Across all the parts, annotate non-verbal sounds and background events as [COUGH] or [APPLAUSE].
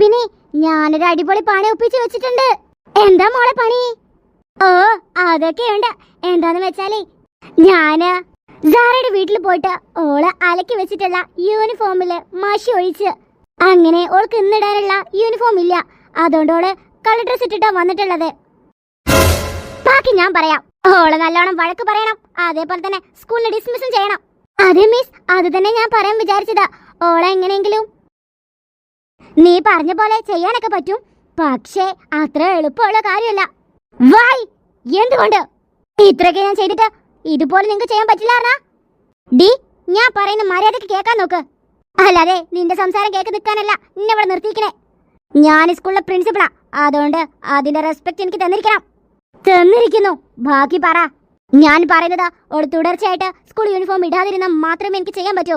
പിന്നെ ഞാനൊരു അടിപൊളി പണി ഒപ്പിച്ച് വെച്ചിട്ടുണ്ട്. എന്താ മോളെ പണി? ഓ അതൊക്കെയുണ്ട്. എന്താന്ന് വെച്ചാലേ ഞാൻ സാറയുടെ വീട്ടിൽ പോയിട്ട് ഓൾ അലക്കി വെച്ചിട്ടുള്ള യൂണിഫോമിൽ മഷി ഒഴിച്ച് അങ്ങനെ ഓൾക്ക് ഇന്നിടാനുള്ള യൂണിഫോം ഇല്ല. അതുകൊണ്ട് ഓൾ കളർ ഡ്രസ് ഇട്ടിട്ടാ വന്നിട്ടുള്ളത്. ബാക്കി ഞാൻ പറയാം. ഓൾ നല്ലോണം വഴക്ക് പറയണം. അതേപോലെ തന്നെ സ്കൂളിൽ ഡിസ്മിസും ചെയ്യണം. അതെ മിസ് അത് തന്നെ ഞാൻ പറയാൻ വിചാരിച്ചതാ. ഓളെ എങ്ങനെയെങ്കിലും നീ പറഞ്ഞ പോലെ ചെയ്യാനൊക്കെ പറ്റും. പക്ഷേ അത്ര എളുപ്പമുള്ള കാര്യമല്ല. വൈ എന്തുകൊണ്ട്? ഇത്രയൊക്കെ ഞാൻ ചെയ്തിട്ട് ഇതുപോലെ നിങ്ങൾക്ക് ചെയ്യാൻ പറ്റില്ല ഡി ഞാൻ പറയുന്ന മര്യാദയ്ക്ക് കേൾക്കാൻ നോക്ക്. അല്ലാതെ നിന്റെ സംസാരം കേക്ക് നിൽക്കാനല്ല നിന്നെ ഇവിടെ നിർത്തിക്കണേ ഞാൻ സ്കൂളിലെ പ്രിൻസിപ്പളാ. അതുകൊണ്ട് അതിന്റെ റെസ്പെക്ട് എനിക്ക് തന്നിരിക്കണം. തന്നിരിക്കുന്നു. ബാക്കി പറ. ഞാൻ പറയുന്നത് ഒരു തുടർച്ചയായിട്ട് സ്കൂൾ യൂണിഫോം ഇടാതിരുന്നാൽ മാത്രമേ എനിക്ക് ചെയ്യാൻ പറ്റൂ.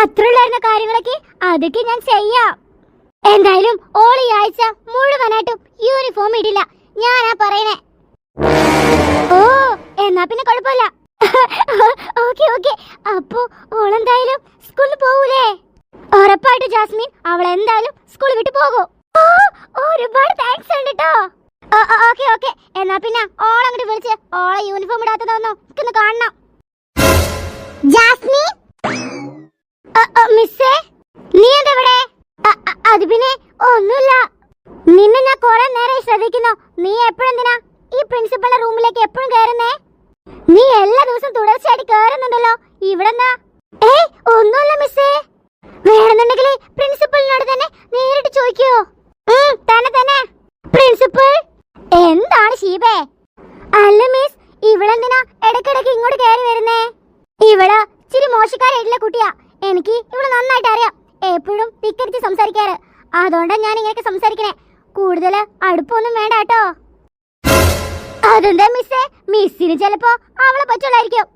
അത്രയുള്ളായിരുന്ന കാര്യങ്ങളൊക്കെ അതൊക്കെ ഞാൻ ചെയ്യാം. എന്തായാലും ഓൾ ഈ ആഴ്ച മുഴുവനായിട്ടും യൂണിഫോം ഇടില്ല. ഞാനാ പറയണേ. ഓ എന്നാ പിന്നെ കുഴപ്പമില്ല. [LAUGHS] Okay okay. അപ്പോ ഓളെന്തായാലും സ്കൂളിൽ പോകൂലേ ഉറപ്പായിട്ട് ജാസ്മിൻ അവൾ എന്തായാലും സ്കൂളിൽ വിട്ടു പോകും. ഒരുപാട് താങ്ക്സ് ഉണ്ട് കേട്ടോ ഓക്കെ ഓക്കെ. എന്നാ പിന്നെ ഓൾ അങ്ങോട്ട് വിളിച്ച് ഓളെ യൂണിഫോം ഇടാത്തതൊന്നും കാണണം. ജാസ്മിൻ? മിസ്സേ നീ എന്താ ഇവിടെ അ- അ- അത് പിന്നെ ഒന്നുമില്ല. നിന്നെ ഞാൻ കുറെ നേരം ശ്രദ്ധിക്കുന്നു. നീ എപ്പോഴെന്തിനാ ഈ പ്രിൻസിപ്പളിന്റെ റൂമിലേക്ക് എപ്പോഴും കയറുന്നേ? നീ എല്ലാ ദിവസവും തുടർച്ചയായിട്ട് കയറുന്നുണ്ടല്ലോ. ഇവിടെ ഏയ് ഒന്നുമില്ല മിസ്സേ. വേണമെന്നുണ്ടെങ്കിൽ പ്രിൻസിപ്പളിനോട് തന്നെ നേരിട്ട് ചോദിക്കോ. തന്നെ തന്നെ. പ്രിൻസിപ്പൾ എന്താണ് ഷീബേ അല്ല മിസ് ഇവളെന്തിനാ ഇടക്കിടക്ക് ഇങ്ങോട്ട് കയറി വരുന്നേ? ഇവൾ ഇച്ചിരി മോശക്കാരായിട്ടുള്ള കുട്ടിയാ. എനിക്ക് ഇവിടെ നന്നായിട്ട് അറിയാം. എപ്പോഴും തിക്കരിച്ച് സംസാരിക്കാറ്. അതുകൊണ്ടാണ് ഞാൻ ഇങ്ങനെയൊക്കെ സംസാരിക്കണേ. കൂടുതൽ അടുപ്പൊന്നും വേണ്ട കേട്ടോ. അതെന്താ മിസ്സേ മിസ്സിന് ചിലപ്പോ അവളെ പറ്റുള്ളായിരിക്കും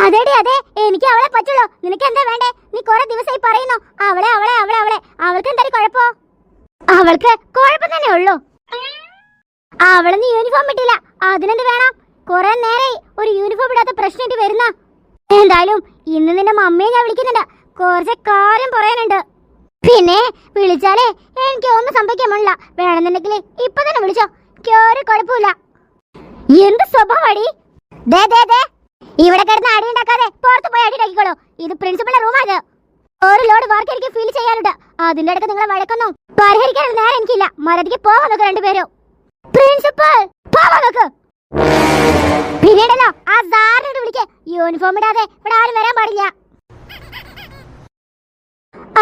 അതെടി അതെ. എനിക്ക് അവളെ പറ്റുള്ളൂ നിനക്ക് എന്താ വേണ്ടേ? നീ കുറെ ദിവസമായി പറയുന്നു. അവളെ അവളെ അവളെ അവളെ. അവൾക്ക് എന്തായാലും കുഴപ്പോ? അവൾക്ക് കുഴപ്പം തന്നെ ഉള്ളൂ. അവളൊന്നും യൂണിഫോം ഇട്ടില്ല. അതിനെന്ത് വേണം? കുറെ നേരായി ഒരു യൂണിഫോം ഇടാത്ത പ്രശ്നമായിട്ട് വരുന്ന എന്തായാലും ഇന്ന് നിന്റെ മമ്മിയെ ഞാൻ വിളിക്കുന്നുണ്ട്. കുറച്ച് കാര്യം പറയാനുണ്ട്. പിന്നെ വിളിച്ചാലേ എനിക്ക് ഒന്നും സംഭവിക്കാൻ പാടില്ല. വേണമെന്നുണ്ടെങ്കിൽ ഇപ്പൊ തന്നെ വിളിച്ചോ. ഒരു കുഴപ്പമില്ല. എന്ത് സ്വഭാവടി? ദേ ദേ ദേ. ഇവിടെ കിടന്ന് അടി ഉണ്ടാക്കാതെ പുറത്ത് പോയി അടി ഉണ്ടാക്കിക്കോളൂ. ഇത് പ്രിൻസിപ്പളുടെ റൂമാണ് ഒരു ലോഡ് വർക്ക് എനിക്ക് ഫീൽ ചെയ്യാനുണ്ട്. അതിന്റെ ഇടയ്ക്ക് നിങ്ങളെ വഴക്കൊന്നും പരിഹരിക്കാനുള്ള നേരം എനിക്കില്ല. മരതിക്ക് പോവാൻ നോക്ക് രണ്ടുപേരും. പ്രിൻസിപ്പൽ പോവാൻ നോക്ക്. പിന്നീടല്ലോ ആ സാറിനോട് വിളിക്ക്. യൂണിഫോം ഇടാതെ ഇവിടെ ആരും വരാൻ പാടില്ല.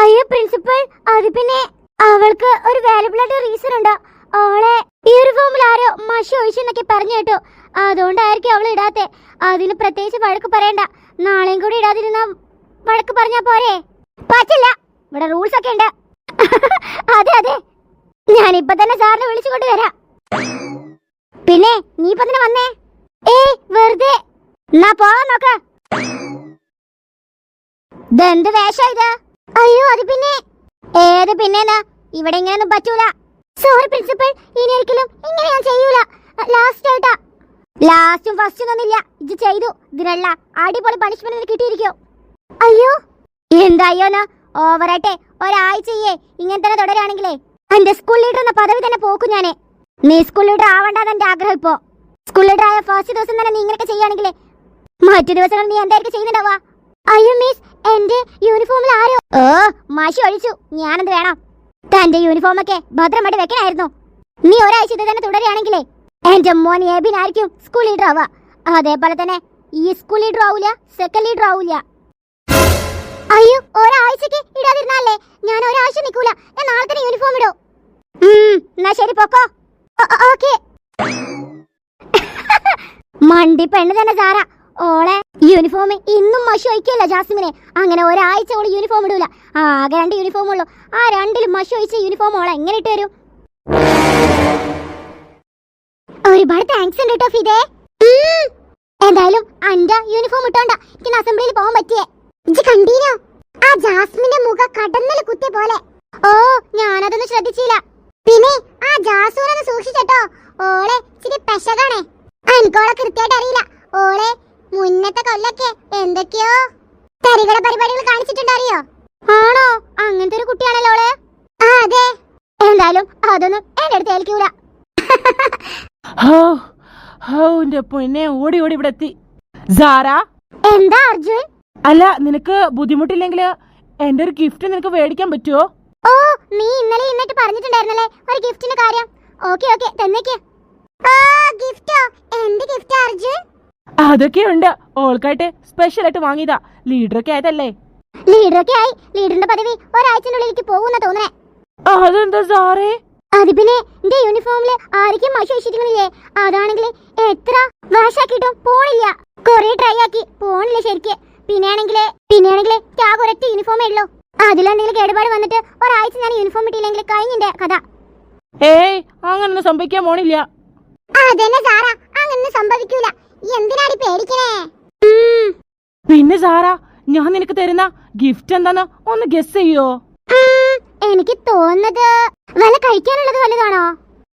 അയ്യോ പ്രിൻസിപ്പൽ അത് പിന്നെ അവൾക്ക് ഒരു വാല്യബിൾ ആയിട്ട് റീസൺ ഉണ്ട്. അവളെ യൂണിഫോമിൽ ആരോ മഷി ഒഴിച്ചെന്നൊക്കെ പറഞ്ഞു കേട്ടോ. അതുകൊണ്ടായിരിക്കും അവൾ ഇടാത്തെ. അതിന് പ്രത്യേകിച്ച് വഴക്ക് പറയണ്ട. നാളെയും കൂടി ഇടാതിരുന്ന വഴക്ക് പറഞ്ഞാ പോരെ? പറ്റില്ല. ഇവിടെ റൂൾസ് ഒക്കെ ഉണ്ട്. [LAUGHS] അതെ അതെ. ഞാനിപ്പൊ തന്നെ സാറിനെ വിളിച്ചുകൊണ്ട് വരാം പിന്നെ നീ ഇപ്പൊ തന്നെ വന്നേ? ഏ വെറുതെ. എന്നാ പോവാൻ നോക്ക. ഇതെന്ത് വേഷം ഇത്? അയ്യോ അത് പിന്നെ. ഏത് പിന്നെ ഇവിടെ ഇങ്ങനെയൊന്നും പറ്റൂല. സോറി പ്രിൻസിപ്പൽ ഇനി ഒരിക്കലും ഇങ്ങനെ ഞാൻ ചെയ്യൂല. ലാസ്റ്റ് ആയിട്ടാ. ലാസ്റ്റും ഫസ്റ്റും ഒന്നുമില്ല. ഇത് ചെയ്തു. ഇതിനുള്ള അടിപൊളി പണിഷ്മെന്റ് കിട്ടിയിരിക്കോ. അയ്യോ. എന്താ അയ്യോന്ന് ഓവറായിട്ടെ ഒരാഴ്ചയെ ഇങ്ങനെ തന്നെ തുടരാണെങ്കിലേ എന്റെ സ്കൂൾ ലീഡർ എന്ന പദവി തന്നെ പോക്കും ഞാൻ. നീ സ്കൂൾ ലീഡർ ആവണ്ടെന്ന് എന്റെ ആഗ്രഹം ഇപ്പോ. സ്കൂൾ ലീഡർ ആയ ഫസ്റ്റ് ദിവസം തന്നെ നീ ഇങ്ങനെയൊക്കെ ചെയ്യുകയാണെങ്കിൽ മറ്റു ദിവസങ്ങൾ നീ എന്തായിരിക്കും ചെയ്യുന്നുണ്ടാവുക? അയ്യോ മിസ് എന്റെ യൂണിഫോമിൽ ആരോ ഓ മാഷി ഒഴിച്ചു. ഞാനെന്ത് വേണം? തന്റെ യൂണിഫോം ഒക്കെ ഭദ്രമായിട്ട് വെക്കണായിരുന്നു. നീ ഒരാഴ്ച ഇത് തന്നെ തുടരുകയാണെങ്കിലേ എന്റെ മോൻ എബിൻ ആയിരിക്കും സ്കൂൾ ലീഡർ ആവുക. അതേപോലെ തന്നെ ഈ സ്കൂൾ ലീഡർ ആവൂല സെക്കൻഡ് ലീഡർ ആവൂല. അയ്യോ ഒരാഴ്ചക്ക് ഇടാതിരുന്നാലേ ഞാൻ ഒരാഴ്ച നിൽക്കൂല. ഞാൻ നാളെ തന്നെ യൂണിഫോം ഇടോ. എന്നാ ശരി പൊക്കോ. മണ്ടി പെണ്ണ് തന്നെ സാറ. ഓളെ യൂണിഫോം ഇന്നും മഷി ഒഴിക്കല്ലോ ജാസ്മിനെ. അങ്ങനെ ഒരാഴ്ച ഓൾ യൂണിഫോം ഇടൂല. ആകെ രണ്ട് യൂണിഫോം ഉള്ളൂ. ആ രണ്ടിലും മഷി ഒഴിച്ച യൂണിഫോം ഓളെ എങ്ങനെ ഇട്ട് വരും ഒരുപാട് താങ്ക്സ് ഉണ്ട് കേട്ടോ ഫിദേ. എന്തായാലും അന്റെ യൂണിഫോം ഇട്ടോണ്ട എനിക്ക് അസംബ്ലിയിൽ പോകാൻ പറ്റിയേ. ഇജ്ജ് കണ്ടീനോ? ആ ജാസ്മിന്റെ മുഖം കടന്നൽ കുത്തിയ പോലെ. ഓ ഞാനതൊന്നും ശ്രദ്ധിച്ചില്ല പിന്നെ ആ ജാസൂനെ സൂക്ഷിച്ചട്ടോ. ഓളെ ഇച്ചിരി പെശകാണേ. എനിക്കോളെ കൃത്യമായിട്ട് അറിയില്ല. ഓളെ മുന്നത്തെ കൊല്ലൊക്കെ എന്തൊക്കെയോ തരികട പരിപാടികൾ കാണിച്ചിട്ടുണ്ട് അറിയോ? ആണോ? അങ്ങനത്തെ ഒരു കുട്ടിയാണല്ലോ അതെ. എന്തായാലും അതൊന്നും എന്റെ അടുത്ത് ഏൽക്കൂല. പൊന്നെ ഓടി ഓടി ഇവിടെ എത്തി. എന്താ അർജുൻ? അല്ല നിനക്ക് ബുദ്ധിമുട്ടില്ലെങ്കിൽ എന്റെ ഒരു ഗിഫ്റ്റ് നിനക്ക് മേടിക്കാൻ പറ്റുമോ ഓ നീ ഇന്നലെ ഇന്നിട്ട് പറഞ്ഞിട്ടുണ്ടായിരുന്നല്ലേ? ഒരു ഗിഫ്റ്റിന്റെ കാര്യം. ഓക്കെ ഓക്കെ തന്നേക്ക്. ഓ ഗിഫ്റ്റോ? എന്ത് ഗിഫ്റ്റ് അർജുൻ അതൊക്കെ ഉണ്ട് ഓൾക്കായിട്ട് സ്പെഷ്യൽ ആയിട്ട് വാങ്ങിയതാ. ലീഡറൊക്കെ ആയതല്ലേ? ലീഡറൊക്കെ ആയി. ലീഡറിന്റെ പദവി ഒരാഴ്ചനുള്ളിലേക്ക് പോകുന്ന തോന്നണേ. അതെന്താ സാറേ? അത് പിന്നെ എന്റെ യൂണിഫോമിൽ ആർക്കും മഷ വെച്ചിരിക്കണില്ലേ? അതാണെങ്കിൽ എത്ര വാശാക്കിട്ടും പോണില്ല. കൊറേ ട്രൈ ആക്കി. പോണില്ല ശരിക്ക്. പിന്നെയാണെങ്കിൽ പിന്നെയാണെങ്കിൽ ടാഗ് ഒരൊറ്റ യൂണിഫോമേ ഉള്ളൂ. അതിലെന്തെങ്കിലും കേടുപാട് വന്നിട്ട് ഒരാഴ്ച ഞാൻ യൂണിഫോം ഇട്ടില്ലെങ്കിൽ കഴിഞ്ഞിന്റെ കഥ. ഏയ് അങ്ങനൊന്നും സംഭവിക്കാൻ പോണില്ല. അതന്നെ സാറാ അങ്ങനെ സംഭവിക്കൂല. എന്തിനാടി പേടിക്കണേ? പിന്നെ സാറാ ഞാൻ നിനക്ക് തരുന്ന ഗിഫ്റ്റ് എന്താന്ന് ഒന്ന് ഗസ് ചെയ്യോ? എനിക്ക് തോന്നുന്നത് വല്ല കഴിക്കാനുള്ളത് വല്ലതാണോ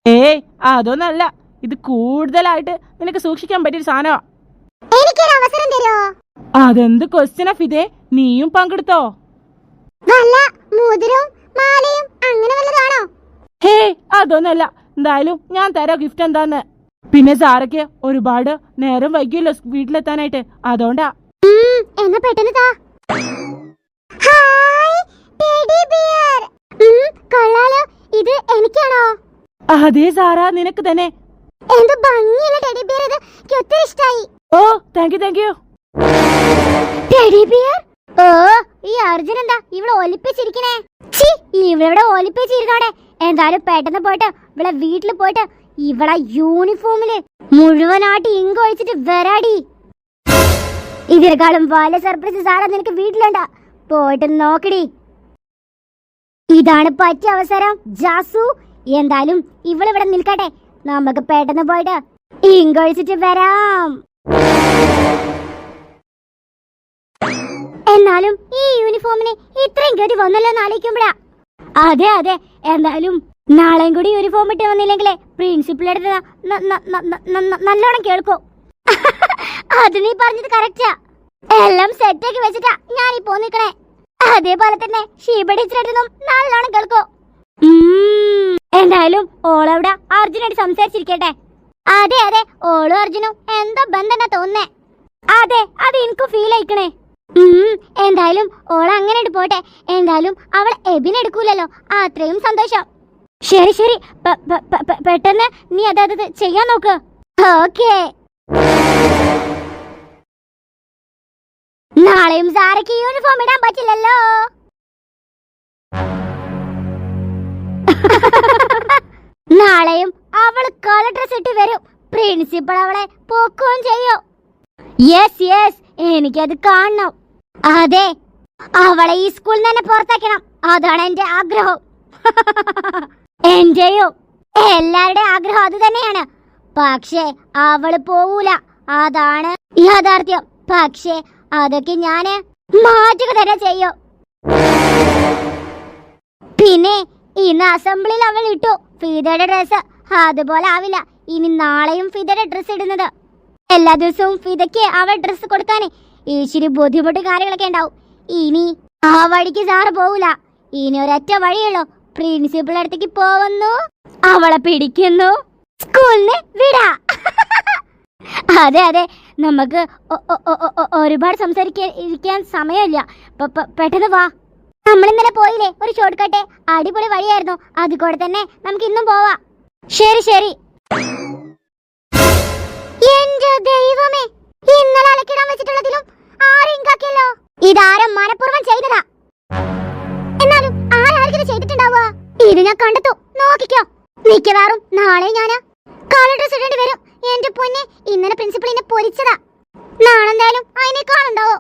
ഏയ് അതൊന്നല്ല. ഇത് കൂടുതലായിട്ട് നിനക്ക് സൂക്ഷിക്കാൻ പറ്റിയ സാധനമാ എനിക്കൊരു അവസരം തരോ അതെന്ത് ക്വസ്റ്റ്യനാ ഫിദേ? നീയും പങ്കെടുത്തോ? വല്ല മോതിരവും മാലയും അങ്ങനെ വല്ലതാണോ ഹേ അതൊന്നല്ല. എന്തായാലും ഞാൻ തരാം ഗിഫ്റ്റ് എന്താന്ന്. പിന്നെ സാറയ്ക്ക് ഒരുപാട് നേരം വൈകിയല്ലോ വീട്ടിലെത്താനായിട്ട്. അതോണ്ടാ എന്നാ പെട്ടെന്ന് താ. കൊള്ളാലോ. ഇത് എനിക്കാണോ? അതേ സാറാ നിനക്ക് തന്നെ. എന്ത് ഭംഗിയുള്ള ടെഡി ബിയർ ഇത്. ഒത്തിരി ഇഷ്ടായി. ഓ thank you thank you teddy bear? ഓ ഈ അർജുൻ എന്താ ഇവിടെ ഒലിപ്പിച്ചിരിക്കണേ? ഛീ ഇവിടെ ഒലിപ്പിച്ചിരുന്നോടെ എന്തായാലും പെട്ടെന്ന് പോയിട്ട് ഇവിടെ വീട്ടിൽ പോയിട്ട് ഇവിടെ യൂണിഫോമിൽ മുഴുവനായിട്ട് ഇങ്ക് ഒഴിച്ചിട്ട് വരാടി. ഇതിനേക്കാളും വലിയ സർപ്രൈസ് സാറാ നിനക്ക് വീട്ടിലുണ്ടാ? പോയിട്ട് നോക്കടി. ഇതാണ് പറ്റിയ അവസരം ജാസു. എന്തായാലും ഇവളിവിടെ നിൽക്കട്ടെ. നമുക്ക് പെട്ടെന്ന് പോയിട്ട് ഇങ്ക് ഒഴിച്ചിട്ട് വരാം. എന്നാലും ഈ യൂണിഫോമിന് ഇത്രയും ഗതി വന്നല്ലോ ആലോചിക്കുമ്പോഴാ. അതെ അതെ. എന്തായാലും നാളെയും കൂടി യൂണിഫോം ഇട്ട് വന്നില്ലെങ്കിലേ ന- നല്ലോണം കേൾക്കോ. [LAUGHS] അത് നീ പറഞ്ഞത് കറക്റ്റാ എല്ലാം സെറ്റാക്കി വെച്ചിട്ടാ ഞാൻ ഇപ്പോ നിക്കണേ. അതേപോലെ തന്നെ ഷീബ ടീച്ചറായിട്ടൊന്നും നല്ലോണം കേൾക്കോ. എന്തായാലും ഓളവിടെ അർജുനായിട്ട് സംസാരിച്ചിരിക്കട്ടെ. അതെ അതെ. ഓളും അർജുനും എന്തോ ബന്ധന തോന്നേ അതെ അത് എനിക്ക് ഫീൽ ആയിക്കണേ. എന്തായാലും ഓൾ അങ്ങനെ പോട്ടെ. എന്തായാലും അവൾ എബിൻ എടുക്കൂലല്ലോ. അത്രയും സന്തോഷം. ശരി ശരി. പെട്ടെന്ന് നീ അതത് ചെയ്യാൻ നോക്ക്. ഓക്കേ. നാളെയും സാറയ്ക്ക് യൂണിഫോം ഇടാൻ പറ്റില്ലല്ലോ. [LAUGHS] നാളെയും അവൾ കളർ ഡ്രസ് ഇട്ട് വരും. പ്രിൻസിപ്പൾ അവളെ പോക്കുകയും ചെയ്യും. യെസ് യെസ് എനിക്കത് കാണണം. അതെ. അവളെ ഈ സ്കൂളിൽ തന്നെ പുറത്താക്കണം. അതാണ് എന്റെ ആഗ്രഹം. എന്റെയോ എല്ലാവരുടെയും ആഗ്രഹം അത് തന്നെയാണ്. പക്ഷേ അവൾ പോവൂല. അതാണ് യാഥാർത്ഥ്യം. പക്ഷേ അതൊക്കെ ഞാൻ മാറ്റുക തന്നെ ചെയ്യും. പിന്നെ ഇന്ന് അസംബ്ലിയിൽ അവൾ ഇട്ടു. ഫീതയുടെ ഡ്രസ് അതുപോലെ ആവില്ല. ഇനി നാളെയും ഫിദയുടെ ഡ്രസ് ഇടുന്നത്. എല്ലാ ദിവസവും ഫിദയ്ക്ക് അവൾ ഡ്രസ് കൊടുക്കാൻ ഇച്ചിരി ബുദ്ധിമുട്ട് കാര്യങ്ങളൊക്കെ ഉണ്ടാവും. ഇനി ആ വഴിക്ക് സാറ് പോവൂല. ഇനി ഒരൊറ്റ വഴിയുള്ളൂ. പ്രിൻസിപ്പൾ അടുത്തേക്ക് പോവുന്നു അവളെ പിടിക്കുന്നു. സ്കൂളിന് വിടാ. അതെ അതെ. നമുക്ക് ഒരുപാട് സംസാരിക്കാൻ സമയമില്ല. പെട്ടെന്ന് വാ. നമ്മൾ ഇന്നലെ പോയില്ലേ? ഒരു ഷോർട്ട് കട്ട് അടിപൊളി വഴിയായിരുന്നു. അത് കൂടെ തന്നെ നമുക്ക് ഇന്നും പോവാം. ശരി ശരി. ഇത് ഞാൻ കണ്ടെത്തു. നോക്കിക്കോ. മിക്കവാറും നാളെ ഞാനാ കളർ ഡ്രസ് ഇടേണ്ടി വരും. എന്റെ പൊന്നെ ഇന്നലെ പ്രിൻസിപ്പൾ എന്നെ പൊരിച്ചതാ. നാളെന്തായാലും അതിനേക്കാളുണ്ടാവോ